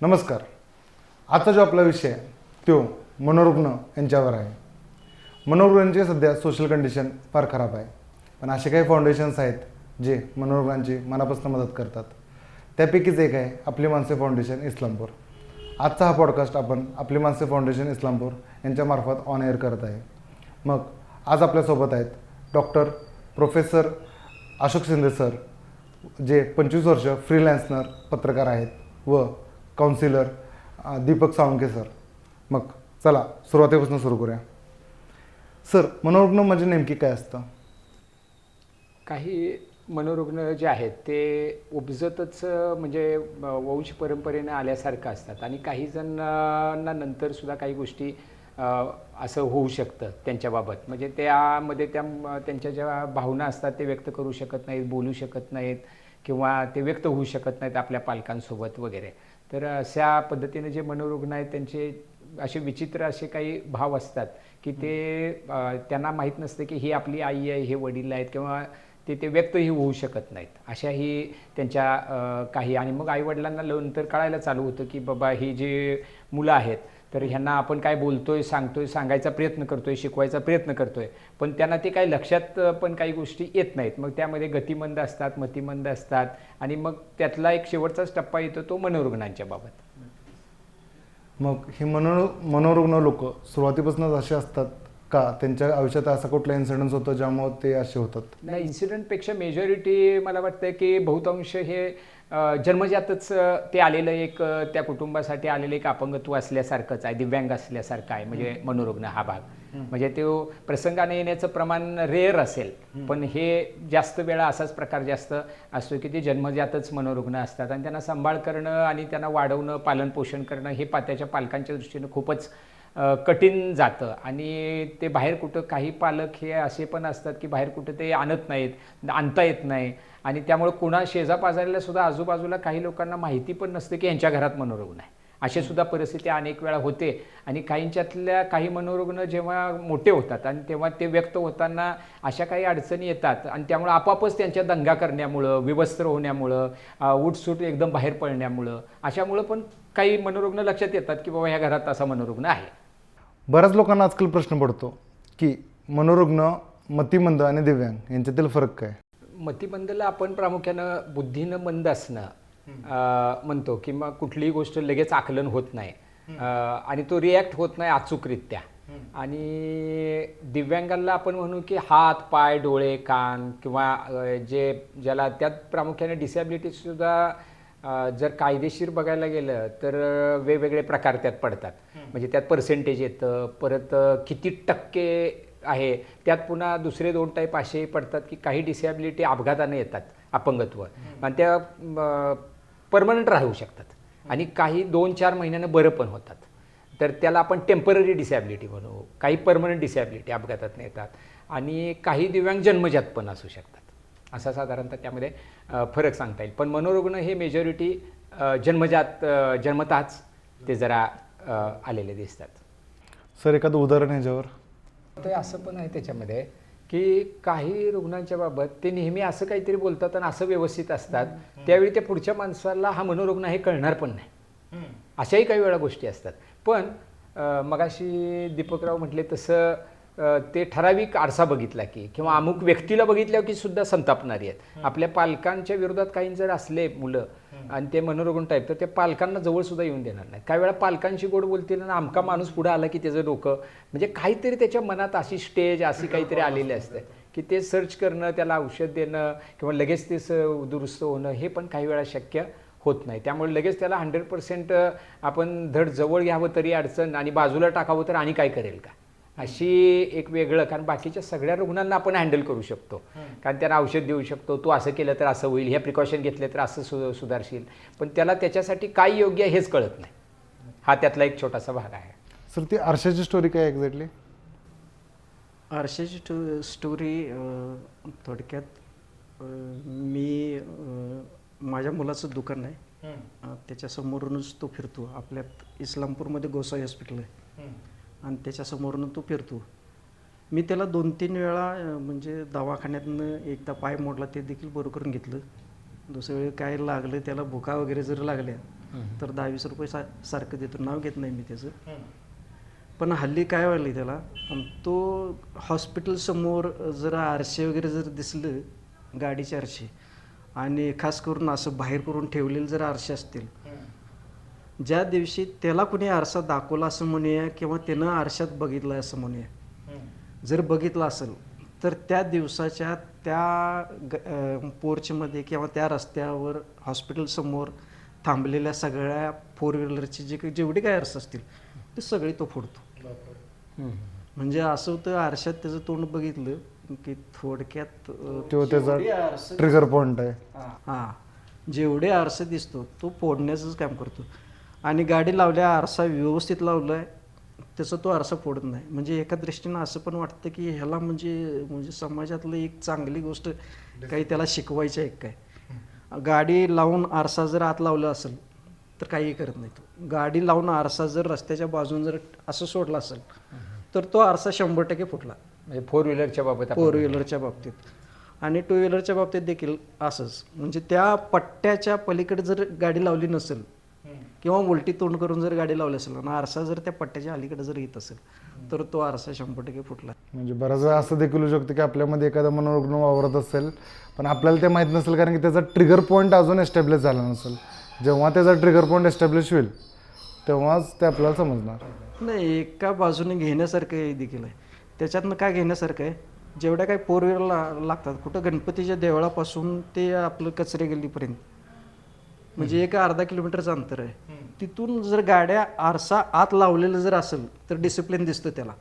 नमस्कार. आजचा जो आपला विषय आहे तो मनोरुग्ण यांच्यावर आहे. मनोरुग्णांची सध्या सोशल कंडिशन फार खराब आहे. पण असे काही फाउंडेशन्स आहेत जे मनोरुग्णांची मनापासून मदत करतात. त्यापैकीच एक आहे आपली माणसे फाउंडेशन इस्लामपूर. आजचा हा पॉडकास्ट आपण आपली माणसे फाउंडेशन इस्लामपूर यांच्यामार्फत ऑन एअर करत आहे. मग आज आपल्यासोबत आहेत doctor professor Ashok Shinde sir जे पंचवीस वर्ष फ्रीलॅन्सनर पत्रकार आहेत व काउन्सिलर दीपक साळुंके सर मग चला सुरुवातीपासून सुरू करूया. सर मनोरुग्ण म्हणजे नेमकी काय असतं? काही मनोरुग्ण जे आहेत ते उपजतच म्हणजे वंश परंपरेने आल्यासारखं असतात. आणि काही जणांना नंतरसुद्धा काही गोष्टी असं होऊ शकतं त्यांच्याबाबत म्हणजे त्यामध्ये त्या त्यांच्या ज्या भावना असतात ते व्यक्त करू शकत नाहीत बोलू शकत नाहीत किंवा ते व्यक्त होऊ शकत नाहीत आपल्या पालकांसोबत वगैरे. तर अशा पद्धतीने जे मनोरुग्ण आहेत त्यांचे असे विचित्र असे काही भाव असतात की ते त्यांना माहीत नसतं की ही आपली आई आहे हे वडील आहेत किंवा ते ते व्यक्तही होऊ शकत नाहीत. अशाही त्यांच्या काही. आणि मग आईवडिलांना नंतर कळायला चालू होतं की बाबा ही जी मुलं आहेत तर ह्यांना आपण काय बोलतोय सांगतोय सांगायचा प्रयत्न करतोय शिकवायचा प्रयत्न करतोय. पण त्यांना ते काही लक्षात पण काही गोष्टी येत नाहीत. मग त्यामध्ये गतिमंद असतात मतिमंद असतात आणि मग त्यातला एक शेवटचाच टप्पा येतो तो मनोरुग्णांच्या बाबत. मग हे मनो मनोरुग्ण लोक सुरुवातीपासूनच असे असतात का? त्यांच्या आयुष्यात असा कुठला इन्सिडेंट होतो ज्यामुळे ते असे होतात? नाही इन्सिडेंटपेक्षा मेजॉरिटी मला वाटतं की बहुतांश हे अ, जन्मजातच अ, ते आलेलं एक अ, त्या कुटुंबासाठी आलेलं एक अपंगत्व असल्यासारखंच आहे दिव्यांग असल्यासारखं आहे म्हणजे मनोरुग्ण हा भाग. म्हणजे तो प्रसंगाने येण्याचं प्रमाण रेअर असेल पण हे जास्त वेळा असाच प्रकार जास्त असतो की ते जन्मजातच मनोरुग्ण असतात. आणि त्यांना सांभाळ करणं आणि त्यांना वाढवणं पालनपोषण करणं हे पा त्याच्या पालकांच्या दृष्टीनं खूपच कठीण जातं. आणि ते बाहेर कुठं काही पालक हे असे पण असतात की बाहेर कुठं ते आणत नाहीत आणता येत नाही. आणि त्यामुळे कुणा शेजापाजारीला सुद्धा आजूबाजूला काही लोकांना माहिती पण नसते की यांच्या घरात मनोरुग्ण आहे. अशी सुद्धा परिस्थिती अनेक वेळा होते. आणि काहींच्यातल्या काही मनोरुग्ण जेव्हा मोठे होतात आणि तेव्हा ते व्यक्त होताना अशा काही अडचणी येतात. आणि त्यामुळे आपापच त्यांच्या दंगा करण्यामुळं विवस्त्र होण्यामुळं उठसूट एकदम बाहेर पडण्यामुळं अशामुळं पण काही मनोरुग्ण लक्षात येतात की बाबा ह्या घरात असा मनोरुग्ण आहे. बऱ्याच लोकांना आजकाल प्रश्न पडतो की मनोरुग्ण मतिमंद आणि दिव्यांग यांच्यातील फरक काय? मतिमंदला आपण प्रामुख्यानं बुद्धीनं मंद असणं म्हणतो किंवा कुठलीही गोष्ट लगेच आकलन होत नाही. आणि तो रिॲक्ट होत नाही अचूकरित्या. आणि दिव्यांगांना आपण म्हणू की हात पाय डोळे कान किंवा जे ज्याला त्यात प्रामुख्याने डिसॅबिलिटी सुद्धा अं, जर कायदेशीर बघायला गेलं तर वेगवेगळे प्रकार त्यात पडतात. म्हणजे त्यात पर्सेंटेज येतं परत किती टक्के आहे त्यात पुन्हा दुसरे दोन टाईप असे पडतात की काही डिसॅबिलिटी अपघाताने येतात अपंगत्व. आणि त्या परमनंट राहू शकतात. आणि काही दोन चार महिन्यानं बरं पण होतात. तर त्याला आपण टेंपररी डिसॅबिलिटी म्हणू. काही परमनंट डिसॅबिलिटी अपघातात येतात. आणि काही दिव्यांग जन्मजात पण असू शकतात. असा साधारणतः त्यामध्ये फरक सांगता येईल. पण मनोरुग्ण हे मेजॉरिटी जन्मजात जन्मताच ते जरा आलेले दिसतात. सर एखादं उदाहरण ह्याच्यावर तर असं पण आहे त्याच्यामध्ये की काही रुग्णांच्या बाबत ते नेहमी असं काहीतरी बोलतात आणि असं व्यवस्थित असतात. त्यावेळी त्या पुढच्या माणसाला हा मनोरुग्ण हे कळणार पण नाही. अशाही काही वेळा गोष्टी असतात. पण मगाशी दीपकराव म्हटले तसं ते ठराविक आरसा बघितला की किंवा अमुक व्यक्तीला बघितल्यावर की सुद्धा संतापणारी आहेत. आपल्या पालकांच्या विरोधात काही जर असले मुलं आणि ते मनोरुग्ण टाईप तर ते पालकांना जवळ सुद्धा येऊन देणार नाही काही वेळा पालकांशी गोड बोलतील आणि आमका माणूस पुढे आला की त्याचं डोकं म्हणजे काहीतरी त्याच्या मनात अशी स्टेज अशी काहीतरी आलेली असते की ते सर्च करणं त्याला औषध देणं किंवा लगेच ते दुरुस्त होणं हे पण काही वेळा शक्य होत नाही. त्यामुळे लगेच त्याला हंड्रेड पर्सेंट आपण धड जवळ घ्यावं तरी अडचण आणि बाजूला टाकावं तर आणि काय करेल का? अशी एक वेगळं कारण बाकीच्या सगळ्या रुग्णांना आपण हँडल करू शकतो. कारण त्यांना औषध देऊ शकतो तू असं केलं तर असं होईल ह्या प्रिकॉशन घेतले तर असं सु सुधारशील. पण त्याला त्याच्यासाठी काय योग्य आहे हेच कळत नाही. हा त्यातला एक छोटासा भाग आहे. सर ती आरशाची स्टोरी काय एक्झॅक्टली आरशाची स्टो स्टोरी थोडक्यात मी माझ्या मुलाचं दुकान आहे. त्याच्यासमोरूनच तो फिरतो. आपल्यात इस्लामपूरमध्ये गोसाई हॉस्पिटल आहे. आणि त्याच्यासमोरून तो फिरतो. मी त्याला दोन तीन वेळा म्हणजे दवाखान्यातनं एकदा पाय मोडला ते देखील बरं करून घेतलं. दुसऱ्या वेळी काय लागलं त्याला भुका वगैरे जर लागल्या तर दहा वीस रुपये सा सारखं देतो. नाव घेत नाही मी त्याचं. पण हल्ली काय व्हायलं त्याला तो हॉस्पिटलसमोर जर आरसे वगैरे जर दिसलं गाडीचे आरसे आणि खास करून असं बाहेर करून ठेवलेले जर आरसे असतील ज्या दिवशी त्याला कुणी आरसा दाखवला असं म्हणूया किंवा त्यानं आरशात बघितलं असं म्हणूया. जर बघितलं असेल तर त्या दिवसाच्या त्या पोर्चमध्ये किंवा त्या रस्त्यावर हॉस्पिटलसमोर थांबलेल्या सगळ्या फोर व्हीलरचे जे काही जेवढे काय आरसे असतील ते सगळे तो फोडतो. म्हणजे असं होतं आरशात त्याचं तोंड बघितलं की थोडक्यात तो त्याचा ट्रिगर पॉइंट आहे. हां. जेवढे आरसे दिसतो तो फोडण्याचंच काम करतो. आणि गाडी लावल्या आरसा व्यवस्थित लावलाय त्याचा तो आरसा फोडत नाही. म्हणजे एका दृष्टीनं असं पण वाटतं की ह्याला म्हणजे म्हणजे समाजातलं एक चांगली गोष्ट काही त्याला शिकवायची आहे काय? गाडी लावून आरसा जर आत लावला असेल तर काही करत नाही तो. गाडी लावून आरसा जर रस्त्याच्या बाजून जर असं सोडला असेल तर तो आरसा शंभर टक्के फुटला. म्हणजे फोर व्हीलरच्या बाबत आपण फोर व्हीलरच्या बाबतीत. आणि टू व्हीलरच्या बाबतीत देखील असंच. म्हणजे त्या पट्ट्याच्या पलीकडे जर गाडी लावली नसेल किंवा उलटी तोंड करून जर गाडी लावली असेल आणि आरसा जर त्या पट्ट्याच्या अलीकडे जर येत असेल तर तो आरसा शंभर टक्के फुटला. म्हणजे बऱ्याच वेळा असं देखील होऊ शकतं की आपल्यामध्ये एखादा मनोरुग्ण वावरत असेल पण आपल्याला ते माहीत नसेल कारण की त्याचा ट्रिगर पॉईंट अजून एस्टॅब्लिश झाला नसेल. जेव्हा त्याचा ट्रिगर पॉईंट एस्टॅब्लिश होईल तेव्हाच ते आपल्याला समजणार. नाही एका बाजूने घेण्यासारखं हे देखील आहे. त्याच्यातनं काय घेण्यासारखं आहे? जेवढ्या काही फोर व्हीलर लागतात कुठं गणपतीच्या देवळापासून ते आपलं कचरे गल्लीपर्यंत. म्हणजे एक अर्धा किलोमीटरचं अंतर आहे. तिथून जर गाड्या आरसा आत लावलेलं जर असेल तर डिसिप्लिन दिसतं त्याला.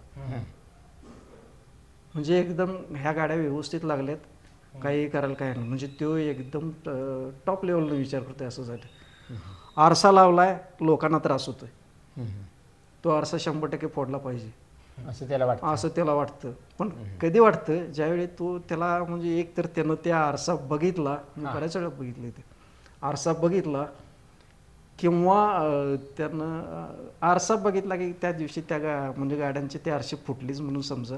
म्हणजे एकदम ह्या गाड्या व्यवस्थित लागल्यात काही करायला काय नाही. म्हणजे तो एकदम टॉप लेवलला विचार करतोय असं झालं. आरसा लावलाय लोकांना त्रास होतोय. तो आरसा शंभर टक्के फोडला पाहिजे. असं त्याला वाटतं. असं त्याला वाटतं. पण कधी वाटतं ज्यावेळी तो त्याला म्हणजे एक तर त्यानं त्या आरसा बघितला बऱ्याच वेळा बघितले ते. आरसा बघितला किंवा त्यानं आरसा बघितला की त्या दिवशी त्या गा म्हणजे गाड्यांचे ते आरसे फुटलीच म्हणून समजा.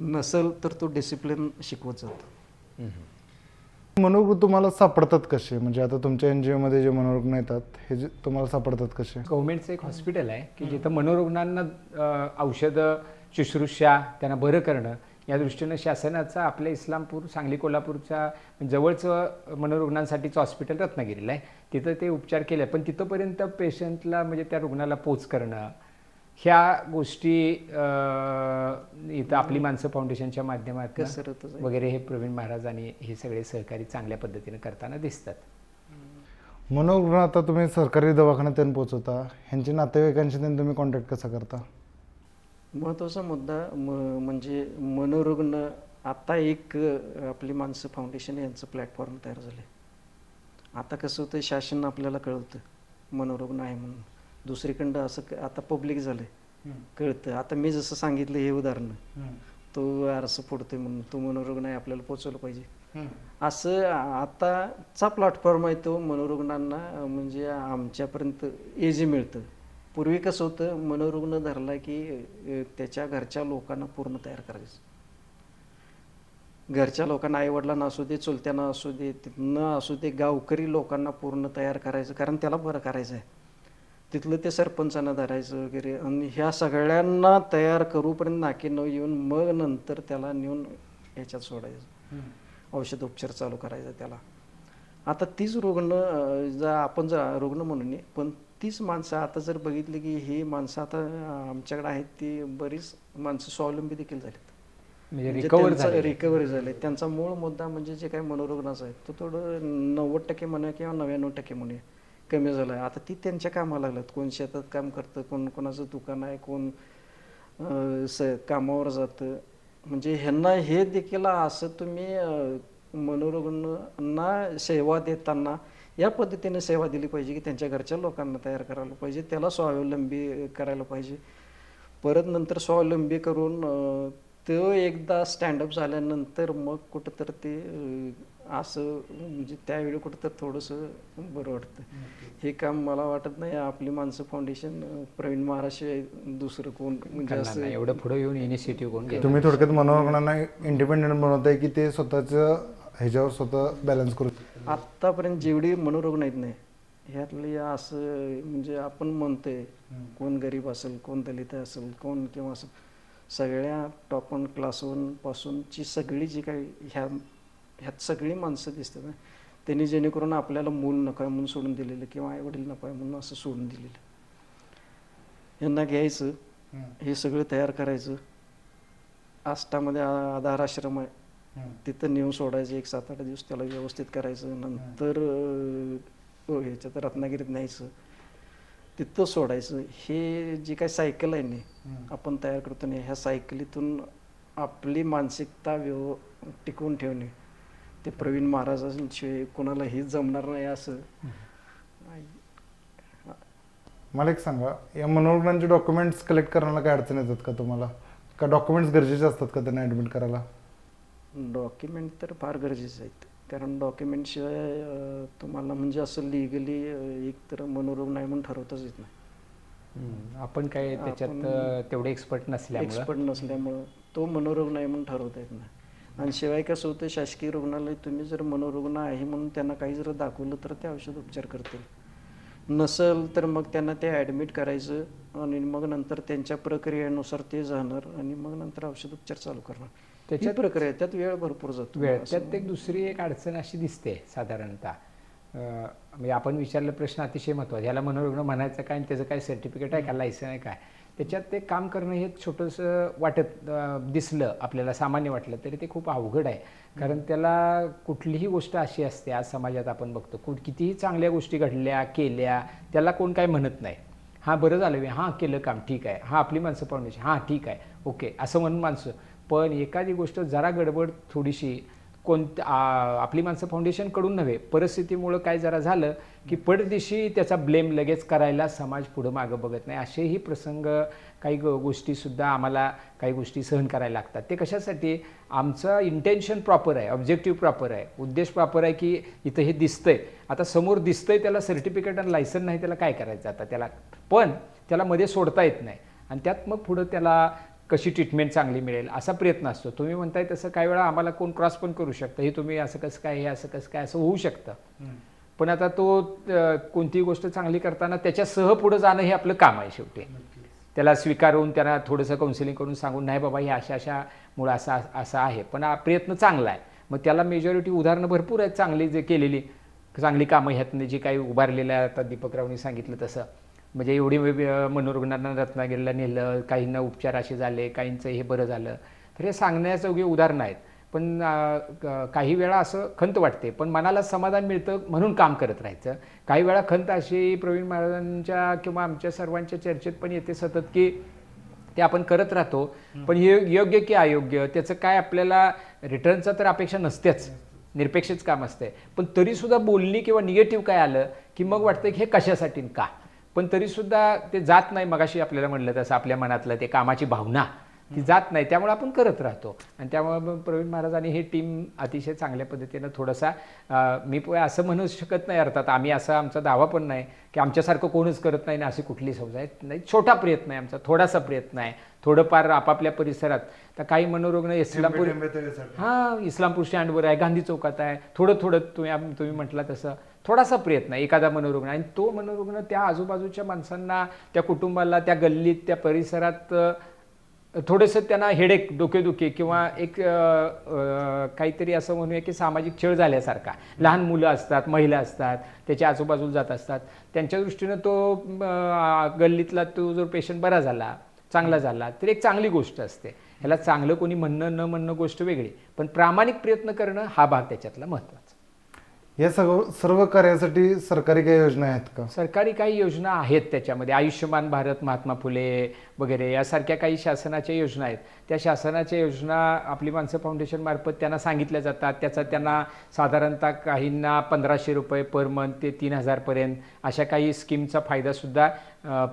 नसेल तर तो डिसिप्लिन शिकवत जातो. मनोरुग्ण तुम्हाला सापडतात कसे? म्हणजे आता तुमच्या एन जी ओमध्ये जे मनोरुग्ण येतात हे जे तुम्हाला सापडतात कसे? गव्हर्नमेंटचं एक हॉस्पिटल आहे की जिथं मनोरुग्णांना औषधं शुश्रूषा त्यांना बरं करणं या दृष्टीनं शासनाचा आपल्या इस्लामपूर सांगली कोल्हापूरच्या जवळचं मनोरुग्णांसाठीचं हॉस्पिटल रत्नागिरीला आहे. तिथं ते उपचार केले. पण तिथंपर्यंत पेशंटला म्हणजे त्या रुग्णाला पोच करणं ह्या गोष्टी इथं आपली माणसं फाउंडेशनच्या आहे. वगैरे हे प्रवीण महाराज आणि हे सगळे सहकारी चांगल्या पद्धतीनं करताना दिसतात. मनोरुग्ण आता तुम्ही सरकारी दवाखान्यात त्यांना पोहोचवता. ह्यांच्या नातेवाईकांशी त्यांनी तुम्ही कॉन्टॅक्ट कसा करता? महत्त्वाचा मुद्दा म म्हणजे मनोरुग्ण आता एक आपली माणसं फाउंडेशन यांचं प्लॅटफॉर्म तयार झालं आहे आता कसं होतं शासन आपल्याला कळतं मनोरुग्ण आहे म्हणून. दुसरीकडं असं आता पब्लिक झालं आहे कळतं. आता मी जसं सांगितलं हे उदाहरण तो आरसं फोडतोय म्हणून तो मनोरुग्ण आहे आपल्याला पोचवलं पाहिजे. असं आताचा प्लॅटफॉर्म आहे तो मनोरुग्णांना म्हणजे आमच्यापर्यंत एजी मिळतं. पूर्वी कसं होतं मनोरुग्ण धरला की अं, त्याच्या घरच्या लोकांना पूर्ण तयार करायचं. घरच्या लोकांना आईवडिलांना असू दे चुलत्यांना असू दे तिथनं असू दे गावकरी लोकांना पूर्ण तयार करायचं कारण त्याला बरं करायचं आहे तिथलं ते सरपंचांना धरायचं वगैरे आणि ह्या सगळ्यांना तयार करूपर्यंत नाकी न येऊन मग नंतर त्याला नेऊन ह्याच्यात सोडायचं. औषध उपचार चालू करायचा त्याला. आता तीच रुग्ण अं, जर आपण जर रुग्ण म्हणून पण तीच माणसं आता जर बघितली की ही माणसं आता आमच्याकडे आहेत ती बरीच माणसं स्वावलंबी देखील झालीत. म्हणजे म्हणजे त्यांचं झाले रिकव्हरी झाले. त्यांचा मूळ मुद्दा म्हणजे जे काही मनोरुग्णाचा आहे तो थोडं नव्वद टक्के म्हणूया किंवा नव्याण्णव टक्के म्हणूया. कमी झाला आहे. आता ती त्यांच्या कामाला लागल्यात. कोण शेतात काम करतं कोण कोणाचं दुकान आहे कोण स कामावर जातं. म्हणजे ह्यांना हे देखील असं तुम्ही मनोरुग्णांना सेवा देताना या पद्धतीने सेवा दिली पाहिजे की त्यांच्या घरच्या लोकांना तयार करायला पाहिजे त्याला स्वावलंबी करायला पाहिजे. परत नंतर स्वावलंबी करून तो एकदा स्टँडअप झाल्यानंतर मग कुठं तर ते असं म्हणजे त्यावेळी कुठं तर थोडंसं बरं वाटतं. हे काम मला वाटत नाही. आपली माणसं फाउंडेशन प्रवीण महाराष्ट्र दुसरं कोण म्हणजे असं नाही. एवढं पुढे येऊन इनिशिएटिव्ह कोण तुम्ही थोडक्यात मनोरुग्णांना इंडिपेंडेंट बनवताय की ते स्वतःचं ह्याच्यावर स्वतः बॅलन्स करू आत्तापर्यंत जेवढी मनोरुग्ण आहेत नाही ह्यातली असं म्हणजे आपण म्हणतोय कोण गरीब असेल कोण दलित असेल कोण किंवा असं सगळ्या टॉप वन क्लास वन पासूनची सगळी जी काही ह्या ह्यात सगळी माणसं दिसतात ना त्यांनी जेणेकरून आपल्याला मूल नको आहे म्हणून सोडून दिलेलं किंवा आईवडील नको आहे म्हणून असं सोडून दिलेलं. यांना घ्यायचं हे सगळं तयार करायचं. आष्टामध्ये आधार आश्रम आहे. तिथं नेऊन सोडायचं एक सात आठ दिवस त्याला व्यवस्थित करायचं. नंतर ह्याच्यात रत्नागिरीत न्यायचं. तिथं सोडायचं. हे जे काही सायकल आहे ना आपण तयार करतो ना ह्या सायकलीतून आपली मानसिकता व्यव टिकवून ठेवणे. ते प्रवीण महाराजांशिवाय कोणाला हे जमणार नाही असं. मला एक सांगा या मनोरुग्णांचे डॉक्युमेंट्स कलेक्ट करायला काय अडचण येतात का तुम्हाला? का डॉक्युमेंट्स गरजेचे असतात का त्यांना ॲडमिट करायला? डॉक्युमेंट तर फार गरजेचे आहेत. कारण डॉक्युमेंट शिवाय अं, तुम्हाला म्हणजे असं लिगली एक तर मनोरोग नाही म्हणून ठरवताच येत नाही. आपण काय त्याच्यात तेवढे एक्सपर्ट नसल्यामुळं? एक्सपर्ट नसल्यामुळं तो मनोरोग नाही म्हणून ठरवता येत नाही. आणि शिवाय कसं होतं शासकीय रुग्णालय तुम्ही जर मनोरुग्ण आहे म्हणून त्यांना काही जर दाखवलं तर ते औषध उपचार करतील. नसल तर मग त्यांना ते ॲडमिट करायचं आणि मग नंतर त्यांच्या प्रक्रियेनुसार ते जाणार आणि मग नंतर औषध उपचार चालू करणार. त्याच्यात प्रक्रिया त्यात वेळ भरपूर जातो. वेळ त्यात एक दुसरी एक अडचण अशी दिसते साधारणतः. म्हणजे आपण विचारलं प्रश्न अतिशय महत्त्वाचा ह्याला मनोरुग्ण म्हणायचं काय आणि त्याचं काय सर्टिफिकेट आहे का लायसन आहे काय त्याच्यात ते काम करणं हे छोटंसं वाटत दिसलं आपल्याला सामान्य वाटलं तरी ते खूप अवघड आहे. कारण त्याला कुठलीही गोष्ट अशी असते आज समाजात आपण बघतो कुठ कितीही चांगल्या गोष्टी घडल्या केल्या त्याला कोण काय म्हणत नाही. हां बरं झालं बे, हां केलं काम ठीक आहे. हां आपली माणसं फाउंडेशन हां ठीक आहे. ओके असं म्हणून माणसं पण एखादी गोष्ट जरा गडबड थोडीशी कोणत्या आपली माणसं फाउंडेशनकडून नव्हे परिस्थितीमुळं काय जरा झालं की पडदिशी त्याचा ब्लेम लगेच करायला समाज पुढं मागं बघत नाही. असेही प्रसंग काही गोष्टीसुद्धा आम्हाला काही गोष्टी सहन करायला लागतात. ते कशासाठी? आमचं इंटेन्शन प्रॉपर आहे ऑब्जेक्टिव्ह प्रॉपर आहे. उद्देश प्रॉपर आहे की इथं हे दिसतंय. आता समोर दिसतंय त्याला सर्टिफिकेट आणि लायसन नाही त्याला काय करायचं आता? त्याला पण त्याला मध्ये सोडता येत नाही. आणि त्यात मग पुढं त्याला कशी ट्रीटमेंट चांगली मिळेल असा प्रयत्न असतो. तुम्ही म्हणताय तसं काही वेळा आम्हाला कोण क्रॉस पण करू शकतं. हे तुम्ही असं कसं काय हे असं कसं काय असं होऊ शकतं. पण आता तो कोणतीही गोष्ट चांगली करताना त्याच्यासह पुढं जाणं हे आपलं काम आहे शेवटी. त्याला स्वीकारून त्यांना थोडंसं काउन्सिलिंग करून सांगून नाही बाबा हे अशा अशा मुळं असा असा आहे. पण हा प्रयत्न चांगला आहे. मग त्याला मेजॉरिटी उदाहरणं भरपूर आहेत चांगली जे केलेली चांगली कामं ह्यातनं जी काही उभारलेलं आहे आता दीपकरावनी सांगितलं तसं. म्हणजे एवढी मनोरुग्णांना रत्नागिरीला नेलं काहींना उपचार असे झाले काहींचं हे बरं झालं. तर हे सांगण्याजोगी उदाहरणं आहेत. पण काही वेळा असं खंत वाटते. पण मनाला समाधान मिळतं म्हणून काम करत राहायचं. काही वेळा खंत अशी प्रवीण महाराजांच्या किंवा आमच्या सर्वांच्या चर्चेत पण येते सतत की ते आपण करत राहतो. पण हे योग्य की अयोग्य? त्याचं काय आपल्याला रिटर्नचं तर अपेक्षा नसतेच. निरपेक्षच काम असते पण तरीसुद्धा बोलणी किंवा निगेटिव्ह काय आलं की मग वाटतं की हे कशासाठी का? पण तरीसुद्धा ते जात नाही मगाशी आपल्याला म्हणलं तसं आपल्या मनातलं ते कामाची भावना. ती जात नाही. त्यामुळे आपण करत राहतो. आणि त्यामुळे प्रवीण महाराजांनी ही टीम अतिशय चांगल्या पद्धतीनं थोडासा मी असं म्हणू शकत नाही अर्थात. आम्ही असा आमचा दावा पण नाही की आमच्यासारखं कोणच करत नाही ना अशी कुठली समजा आहे नाही. छोटा प्रयत्न आहे आमचा. थोडासा प्रयत्न आहे. थोडंफार आपापल्या परिसरात. तर काही मनोरुग्ण इस्लामपूर हां इस्लामपूर स्टँडवर आहे. गांधी चौकात आहे. थोडं थोडं तुम्ही तुम्ही म्हटला तसं. थोडासा प्रयत्न आहे. एखादा मनोरुग्ण. आणि तो मनोरुग्ण त्या आजूबाजूच्या माणसांना त्या कुटुंबाला त्या गल्लीत त्या परिसरात थोडंसं त्यांना हेडेक डोकेदुखी किंवा एक काहीतरी असं म्हणूया की सामाजिक छळ झाल्यासारखा. लहान मुलं असतात महिला असतात त्याच्या आजूबाजूला जात असतात. त्यांच्या दृष्टीनं तो गल्लीतला तो जर पेशंट बरा झाला चांगला झाला तर एक चांगली गोष्ट असते. ह्याला चांगलं कोणी म्हणणं न म्हणणं गोष्ट वेगळी. पण प्रामाणिक प्रयत्न करणं हा भाग त्याच्यातला महत्त्वाचा. या सर्व सर्व कार्यासाठी सरकारी काही योजना आहेत का? सरकारी काही योजना आहेत त्याच्यामध्ये. आयुष्यमान भारत महात्मा फुले वगैरे यासारख्या काही शासनाच्या योजना आहेत. त्या शासनाच्या योजना आपली माणसं फाउंडेशनमार्फत त्यांना सांगितल्या जातात. त्याचा त्यांना साधारणतः काहींना पंधराशे रुपये पर मंथ ते तीन हजारपर्यंत अशा काही स्कीमचा फायदासुद्धा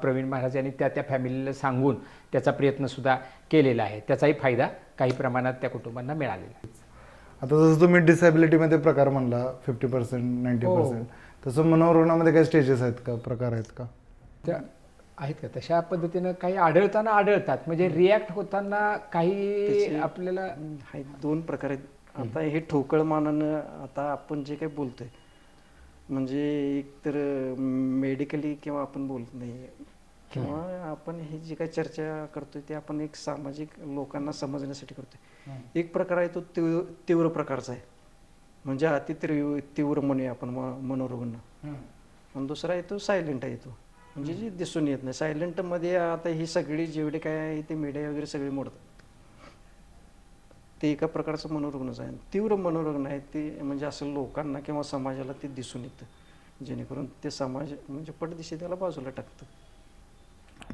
प्रवीण महाराज यांनी त्या त्या फॅमिलीला सांगून त्याचा प्रयत्नसुद्धा केलेला आहे. त्याचाही फायदा काही प्रमाणात त्या कुटुंबांना मिळालेला आहे. आता जसं तुम्ही डिसेबिलिटीमध्ये प्रकार म्हणला फिफ्टी पर्सेंट नाईन्टी. पर्सेंट तसं मनोरुग्णामध्ये काही स्टेजेस आहेत का? प्रकार आहेत का? त्या आहेत का? तशा पद्धतीनं काही आढळताना आढळतात. म्हणजे रिॲक्ट होताना काही आपल्याला आहेत दोन प्रकार आहेत. आता हे ठोकळ मानानं आता आपण जे काही बोलतोय म्हणजे एक तर मेडिकली किंवा आपण बोलत नाही किंवा आपण हे जे काही चर्चा करतोय ते आपण एक सामाजिक लोकांना समजण्यासाठी करतोय. एक प्रकार आहे तो तीव्र तीव्र प्रकारचा आहे. म्हणजे अति तीव्र तीव्र म्हणूया आपण मनोरुग्ण आणि दुसरा आहे तो सायलेंट आहे तो. म्हणजे जे दिसून येत नाही. सायलेंटमध्ये आता ही सगळी जेवढे काय आहे ते मीडिया वगैरे सगळे मोडतात. ते एका प्रकारचं मनोरुग्णच आहे. तीव्र मनोरुग्ण आहे ते म्हणजे असं लोकांना किंवा समाजाला ते दिसून येतं. जेणेकरून ते समाज म्हणजे पटदिशी त्याला बाजूला टाकतं.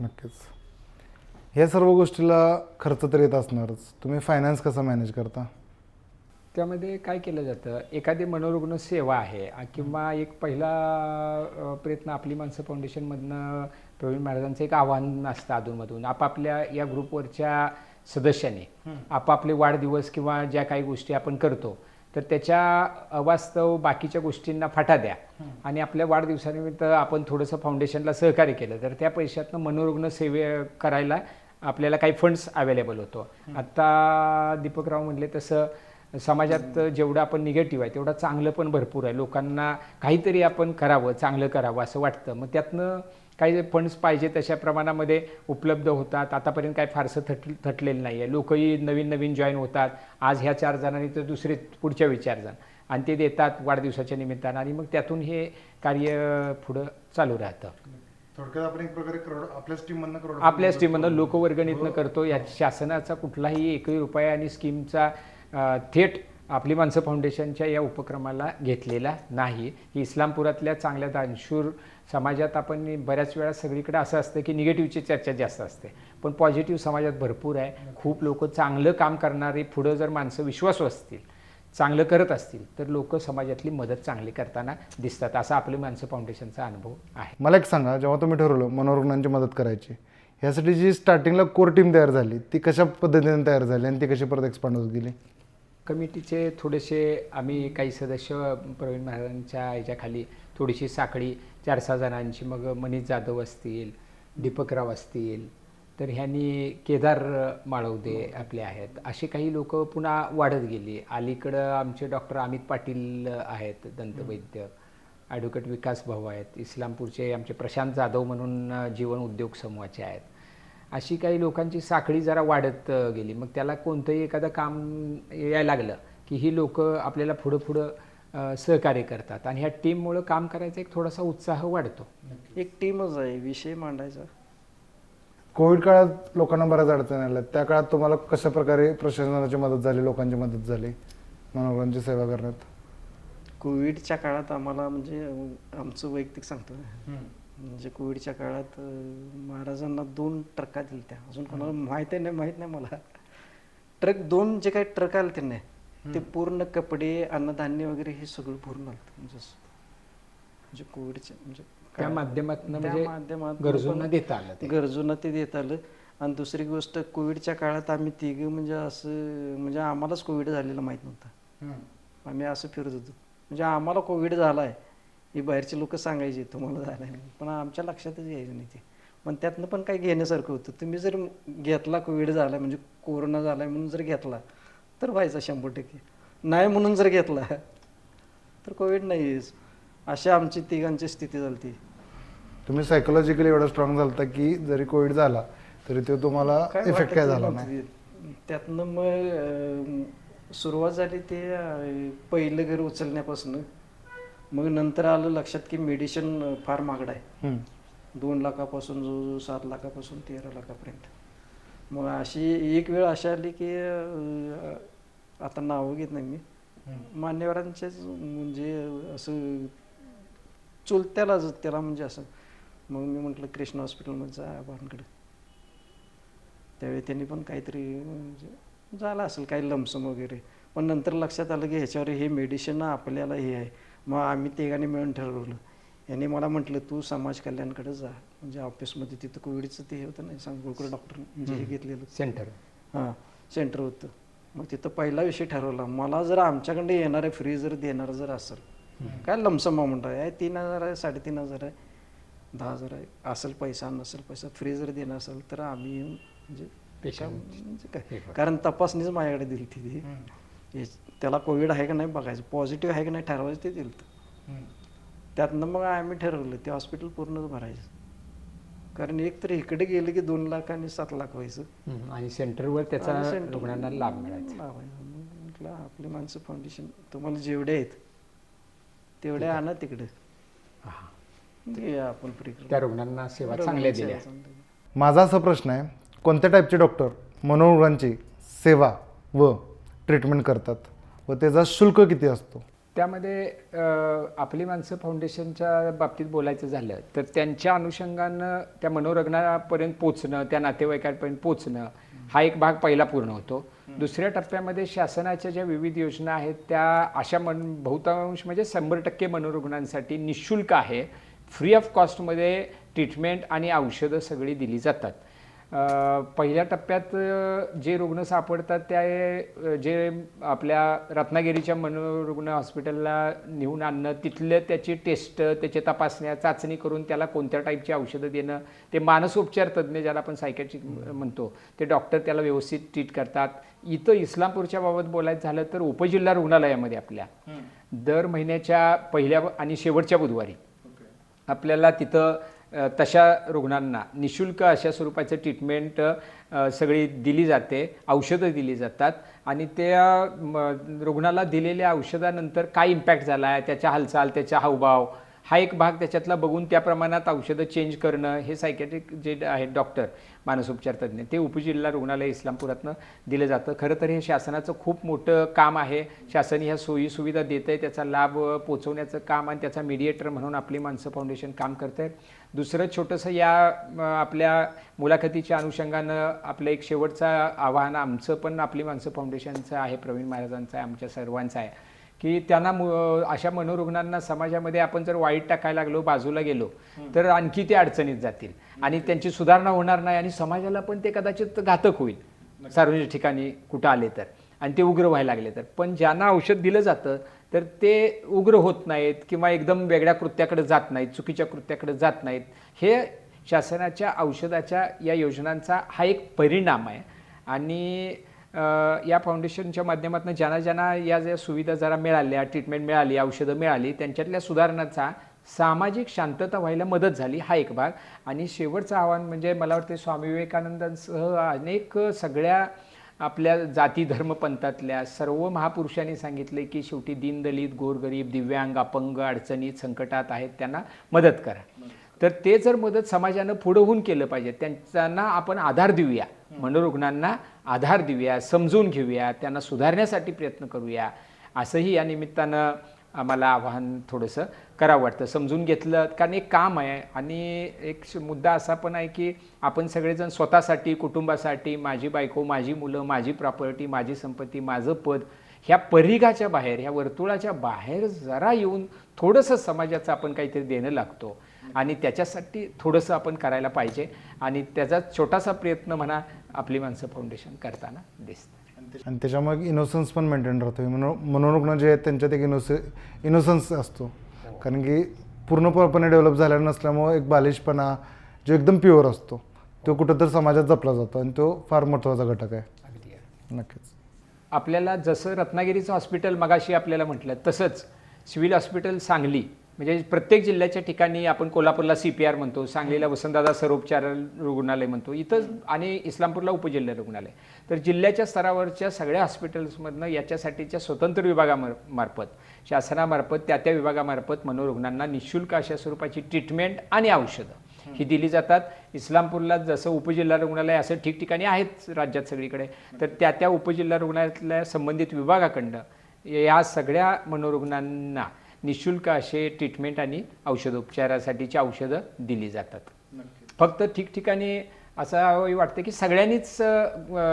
नक्कीच. या सर्व गोष्टीला खर्च तर येत असणारच. तुम्ही फायनान्स कसा मॅनेज करता? त्यामध्ये काय केलं जातं? एखादी मनोरुग्ण सेवा आहे किंवा एक पहिला प्रयत्न आपली माणसं फाउंडेशनमधनं प्रवीण महाराजांचं एक आव्हान असतं अधूनमधून. आपापल्या या ग्रुपवरच्या सदस्यांनी आपापले वाढदिवस किंवा ज्या काही गोष्टी आपण करतो तर त्याच्या अवास्तव बाकीच्या गोष्टींना फाटा द्या. आणि आपल्या वाढदिवसानिमित्त आपण थोडंसं फाउंडेशनला सहकार्य केलं. तर त्या पैशातनं मनोरुग्ण सेवे करायला आपल्याला काही फंड्स अवेलेबल होतो. आत्ता दीपकराव म्हणले तसं समाजात जेवढं आपण निगेटिव्ह आहे तेवढं चांगलं पण भरपूर आहे. लोकांना काहीतरी आपण करावं चांगलं करावं असं वाटतं. मग त्यातनं काही फंड्स पाहिजे तशा प्रमाणामध्ये उपलब्ध होतात. आतापर्यंत काही फारसं थट थटलेलं नाही आहे लोकही नवीन नवीन जॉईन होतात. आज ह्या चार जणांनी तर दुसरे पुढच्या विचार जण. आणि ते देतात वाढदिवसाच्या निमित्तानं. आणि मग त्यातून हे कार्य पुढं चालू राहतं. थोडक्यात आपण एक प्रकारे करोड आपल्याच टीममधनं करोड आपल्याच टीममधनं लोकवर्गणीतनं करतो. या शासनाचा कुठलाही एकही रुपया आणि स्कीमचा थेट आपली माणसं फाउंडेशनच्या या उपक्रमाला घेतलेला नाही. इस्लामपुरातल्या चांगल्या दानशूर समाजात आपण बऱ्याच वेळा सगळीकडे असं असतं की निगेटिव्हची चर्चा जास्त असते. पण पॉझिटिव्ह समाजात भरपूर आहे. खूप लोक चांगलं काम करणारी पुढं जर माणसं विश्वासू असतील चांगलं करत असतील तर लोक समाजातली मदत चांगली करताना दिसतात. असा आपली माणसं फाउंडेशनचा अनुभव आहे. मला एक सांगा जेव्हा तुम्ही ठरवलं मनोरुग्णांची मदत करायची ह्यासाठी जी स्टार्टिंगला कोर टीम तयार झाली ती कशा पद्धतीने तयार झाली आणि ती कशी परत एक्सपांड होत गेली? कमिटीचे थोडेसे आम्ही काही सदस्य प्रवीण महाराजांच्या ह्याच्याखाली थोडीशी साखळी चार सहा जणांची मग मनीष जाधव असतील दीपकराव असतील तर ह्यांनी केदार माळवदे आपले आहेत. असे काही लोक पुन्हा वाढत गेली. अलीकडं आमचे डॉक्टर अमित पाटील आहेत दंतवैद्य ॲडव्होकेट विकास भाऊ आहेत इस्लामपूरचे आमचे प्रशांत जाधव म्हणून जीवन उद्योग समूहाचे आहेत. अशी काही लोकांची साखळी जरा वाढत गेली. मग त्याला कोणतंही एखादं काम यायला लागलं की ही लोक आपल्याला पुढं पुढं सहकार्य करतात. आणि ह्या टीममुळं काम करायचा एक थोडासा उत्साह वाढतो. एक टीमच आहे विषय मांडायचा. कोविड काळात लोकांना बऱ्याच अडचणी आल्या. त्या काळात तुम्हाला कशा प्रकारे प्रशासनाची मदत झाली लोकांची मदत झाली मनोरुग्णांची सेवा करण्यात? कोविडच्या काळात आम्हाला म्हणजे आमचं वैयक्तिक सांगतो म्हणजे कोविडच्या काळात महाराजांना दोन ट्रका दिल्या त्या अजून कोणाला माहिती नाही माहीत नाही मला. ट्रक दोन जे काही ट्रक आले त्यांना ते पूर्ण कपडे अन्नधान्य वगैरे हे सगळं भरून आलं म्हणजे. म्हणजे कोविडच्या म्हणजे त्या त्या म्हणजे गरजूंना देता आलं गरजूंना ते देत आलं. आणि दुसरी गोष्ट कोविडच्या काळात आम्ही तिघं म्हणजे असं म्हणजे आम्हालाच कोविड झालेला माहीत नव्हता. आम्ही असं फिरत होतो. म्हणजे आम्हाला कोविड झाला आहे ही बाहेरचे लोक सांगायचे तुम्हाला झालं आहे पण आमच्या लक्षातच यायचं नाही ते. पण त्यातनं पण काही घेण्यासारखं होतं. तुम्ही जर घेतला कोविड झाला म्हणजे कोरोना झाला म्हणून जर घेतला तर व्हायचा शंभर टक्के. नाही म्हणून जर घेतला तर कोविड नाहीच. अशी आमची तिघांची स्थिती झाली ती तुम्ही सायकोलॉजिकली एवढा स्ट्रॉंग झालता की जरी कोविड झाला तरी तो तुम्हाला इफेक्ट काय झाला नाही. त्यातनं मग सुरुवात झाली ते पहिलं घर उचलण्यापासून. मग नंतर आलं लक्षात की मेडिसिन फार महागड आहे. दोन लाखापासून जो सात लाखापासून तेरा लाखापर्यंत. मग अशी एक वेळ अशी आली की आता नावं घेत नाही मी. मान्यवरांचेच म्हणजे असं चुलत्यालाच त्याला म्हणजे असं. मग मी म्हटलं कृष्ण हॉस्पिटलमध्ये जा आबांकडे त्यावेळी त्यांनी पण काहीतरी म्हणजे झालं असेल काही लमसम वगैरे. पण नंतर लक्षात आलं की ह्याच्यावर हे मेडिसिन आपल्याला हे आहे. मग आम्ही तिघांनी मिळून ठरवलं. यांनी मला म्हटलं तू समाज कल्याणकडे जा. म्हणजे ऑफिसमध्ये तिथं कोविडचं ते होतं नाही सांगोळकर डॉक्टर म्हणजे हे घेतलेलं. सेंटर. हां सेंटर होतं. मग तिथं पहिला विषय ठरवला. मला जर आमच्याकडे येणारे फ्री जर देणार जर असेल काय लमसम अमाऊंट आहे आहे तीन हजार आहे साडेतीन हजार आहे दहा हजार आहे. असेल पैसा नसेल पैसा फ्री जर देणार असेल तर आम्ही येऊन म्हणजे Patient. म्हणजे काय. कारण तपासणीच माझ्याकडे दिली ती. हे- त्याला कोविड आहे का नाही बघायचं. पॉझिटिव्ह आहे का नाही ठरवायचं ते दिलं. त्यातनं मग आम्ही ठरवलं ते हॉस्पिटल पूर्णच भरायचं. कारण एक तर इकडे गेलं की दोन लाख आणि सात लाख व्हायचं. आणि सेंटरवर त्याचा रुग्णांना लाभ मिळायचा. लाभ आहे. मग म्हटलं आपली माणसं फाउंडेशन तुम्हाला जेवढे आहेत तेवढे आणा तिकडे. हा. ते आपण. त्या रुग्णांना सेवा चांगल्या दिल्या. माझा असा प्रश्न आहे कोणत्या टाईपचे डॉक्टर मनोरुग्णांची सेवा व ट्रीटमेंट करतात. व त्याचा शुल्क किती असतो? त्यामध्ये आपली माणसं फाउंडेशनच्या बाबतीत बोलायचं झालं तर त्यांच्या अनुषंगानं त्या मनोरग्नापर्यंत पोचणं त्या नातेवाईकांपर्यंत पोचणं हा एक भाग पहिला पूर्ण होतो. दुसऱ्या टप्प्यामध्ये शासनाच्या ज्या विविध योजना आहेत त्या अशा मन बहुतांश म्हणजे शंभर टक्के मनोरुग्णांसाठी निशुल्क आहे. फ्री ऑफ कॉस्टमध्ये ट्रीटमेंट आणि औषधं सगळी दिली जातात. पहिल्या टप्प्यात जे रुग्ण सापडतात त्या जे आपल्या रत्नागिरीच्या मनोरुग्ण हॉस्पिटलला नेऊन आणणं तिथलं त्याची टेस्ट त्याची तपासण्या चाचणी करून त्याला कोणत्या टाईपची औषधं देणं ते मानसोपचार तज्ज्ञ ज्याला आपण सायकॅट्रिक म्हणतो ते डॉक्टर त्याला व्यवस्थित ट्रीट करतात. इथं इस्लामपूरच्या बाबत बोलायचं झालं तर उपजिल्हा रुग्णालयामध्ये आपल्या. दर महिन्याच्या पहिल्या आणि शेवटच्या बुधवारी. आपल्याला तिथं तशा रुग्णांना निशुल्क अशा स्वरूपाचं ट्रीटमेंट सगळी दिली जाते औषधं दिली जातात आणि त्या रुग्णाला दिलेल्या औषधानंतर काय इम्पॅक्ट झाला आहे त्याच्या हालचाल त्याचा हावभाव हा एक भाग त्याच्यातला बघून त्या प्रमाणात औषधं चेंज करणं हे सायकॅट्रिक जे आहेत डॉक्टर मानसोपचार तज्ज्ञ ते उपजिल्हा रुग्णालय इस्लामपुरातनं दिलं जातं. खरं तर हे शासनाचं खूप मोठं काम आहे. शासन ह्या सोयी सुविधा देत आहे त्याचा लाभ पोचवण्याचं काम आणि त्याचा मीडिएटर म्हणून आपली माणसं फाउंडेशन काम करत आहे दुसरं छोटंसं या आपल्या मुलाखतीच्या अनुषंगानं आपलं एक शेवटचं आव्हान आमचं पण आपली माणसं फाउंडेशनचं आहे प्रवीण महाराजांचं आहे आमच्या सर्वांचं आहे. की त्यांना अशा मनोरुग्णांना समाजामध्ये आपण जर वाईट टाकायला लागलो बाजूला गेलो तर आणखी ते अडचणीत जातील. आणि त्यांची सुधारणा होणार नाही आणि समाजाला पण ते कदाचित घातक होईल. सार्वजनिक ठिकाणी कुठं आले तर. आणि ते उग्र व्हायला लागले तर. पण ज्यांना औषध दिलं जातं तर ते उग्र होत नाहीत किंवा एकदम वेगळ्या कृत्याकडे जात नाहीत चुकीच्या कृत्याकडे जात नाहीत. हे शासनाच्या औषधाच्या या योजनांचा हा एक परिणाम आहे. आणि या फाउंडेशनच्या माध्यमातून ज्यांना ज्यांना या ज्या सुविधा जरा मिळाल्या ट्रीटमेंट मिळाली औषधं मिळाली त्यांच्यातल्या सुधारणाचा सामाजिक शांतता व्हायला मदत झाली हा एक भाग. आणि शेवटचं आव्हान म्हणजे मला वाटतं स्वामी विवेकानंदांसह अनेक सगळ्या आपल्या जाती धर्मपंथातल्या सर्व महापुरुषांनी सांगितले की शेवटी दीनदलित गोरगरीब दिव्यांग अपंग अडचणीत संकटात आहेत त्यांना मदत करा. तर ते जर मदत समाजानं पुढं होऊन केलं पाहिजे त्यांना आपण आधार देऊया. मनोरुग्णांना आधार देऊया समजून घेऊया त्यांना सुधारण्यासाठी प्रयत्न करूया. असंही या निमित्तानं आम्हाला आव्हान थोडंसं करावं वाटतं समजून घेतलं. कारण एक काम आहे आणि एक श- मुद्दा असा पण आहे की आपण सगळेजण स्वतःसाठी कुटुंबासाठी माझी बायको माझी मुलं माझी प्रॉपर्टी माझी संपत्ती माझं पद ह्या परिघाच्या बाहेर ह्या वर्तुळाच्या बाहेर जरा येऊन थोडंसं समाजाचं आपण काहीतरी देणं लागतो. आणि त्याच्यासाठी थोडंसं आपण करायला पाहिजे आणि त्याचा छोटासा प्रयत्न म्हणा आपली माणसं फाउंडेशन करताना दिसतं आणि त्याच्यामुळे इनोसन्स पण मेंटेन राहतो. मनो मनोरुग्ण जे आहेत त्यांच्यात एक इनोसे इनोसन्स असतो. कारण की पूर्णपणे डेव्हलप झालेला नसल्यामुळं एक बालिशपणा जो एकदम प्युअर असतो तो कुठं तर समाजात जपला जातो आणि तो फार महत्त्वाचा घटक आहे. नक्कीच. आपल्याला जसं रत्नागिरीचं हॉस्पिटल मगाशी आपल्याला म्हटलं तसंच सिव्हिल हॉस्पिटल सांगली म्हणजे प्रत्येक जिल्ह्याच्या ठिकाणी आपण कोल्हापूरला सी पी आर म्हणतो सांगलीला वसंतदादा सर्वोपचार रुग्णालय म्हणतो इथं आणि इस्लामपूरला उपजिल्हा रुग्णालय. तर जिल्ह्याच्या स्तरावरच्या सगळ्या हॉस्पिटल्समधनं याच्यासाठीच्या स्वतंत्र विभागामार मार्फत शासनामार्फत त्या त्या विभागामार्फत मनोरुग्णांना निशुल्क अशा स्वरूपाची ट्रीटमेंट आणि औषधं ही दिली जातात. इस्लामपूरला जसं उपजिल्हा रुग्णालय असं ठिकठिकाणी आहेत राज्यात सगळीकडे. तर त्या त्या उपजिल्हा रुग्णालयातल्या संबंधित विभागाकडनं या सगळ्या मनोरुग्णांना निशुल्क असे ट्रीटमेंट आणि औषधोपचारासाठीची औषधं दिली जातात. फक्त ठिकठिकाणी असं वाटतं की सगळ्यांनीच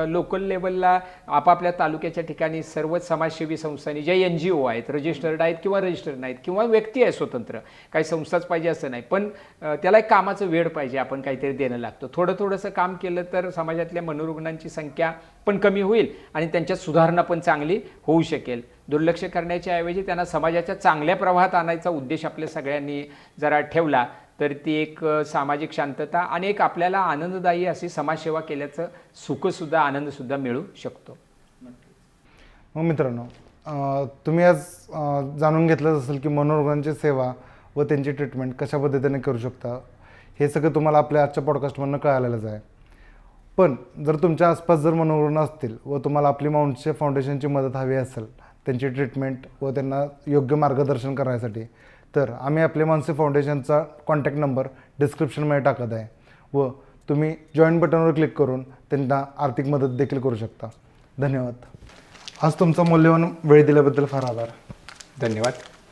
लोकल लेवलला आपापल्या तालुक्याच्या ठिकाणी सर्व समाजसेवी संस्थांनी ज्या एन जी ओ आहेत रजिस्टर्ड आहेत किंवा रजिस्टर्ड नाहीत किंवा व्यक्ती आहे स्वतंत्र काही संस्थाच पाहिजे असं नाही. पण त्याला एक कामाचं वेळ पाहिजे आपण काहीतरी देणं लागतं. थोडं थोडंसं काम केलं तर समाजातल्या मनोरुग्णांची संख्या पण कमी होईल आणि त्यांच्यात सुधारणा पण चांगली होऊ शकेल. दुर्लक्ष करण्याच्या ऐवजी त्यांना समाजाच्या चांगल्या प्रवाहात आणायचा उद्देश आपल्या सगळ्यांनी जरा ठेवला. तर ती एक सामाजिक शांतता आणि एक आपल्याला आनंददायी अशी समाजसेवा केल्याचं सुखसुद्धा आनंदसुद्धा मिळू शकतो. मग मित्रांनो तुम्ही आज जाणून घेतलंच असेल की मनोरुग्णांची सेवा व त्यांची ट्रीटमेंट कशा पद्धतीने करू शकता हे सगळं तुम्हाला आपल्या आजच्या पॉडकास्टमधनं कळालेलंच आहे. पण जर तुमच्या आसपास जर मनोरुग्ण असतील व तुम्हाला आपली माउंटचे फाउंडेशनची मदत हवी असेल त्यांची ट्रीटमेंट व त्यांना योग्य मार्गदर्शन करण्यासाठी तर आम्ही आपले मानसे फाउंडेशनचा कॉन्टॅक्ट नंबर डिस्क्रिप्शनमध्ये टाकत आहे. व तुम्ही जॉईन बटनवर क्लिक करून त्यांना आर्थिक मदत देखील करू शकता. धन्यवाद. आज तुमचा मूल्यवान वेळ दिल्याबद्दल फार आभार. धन्यवाद.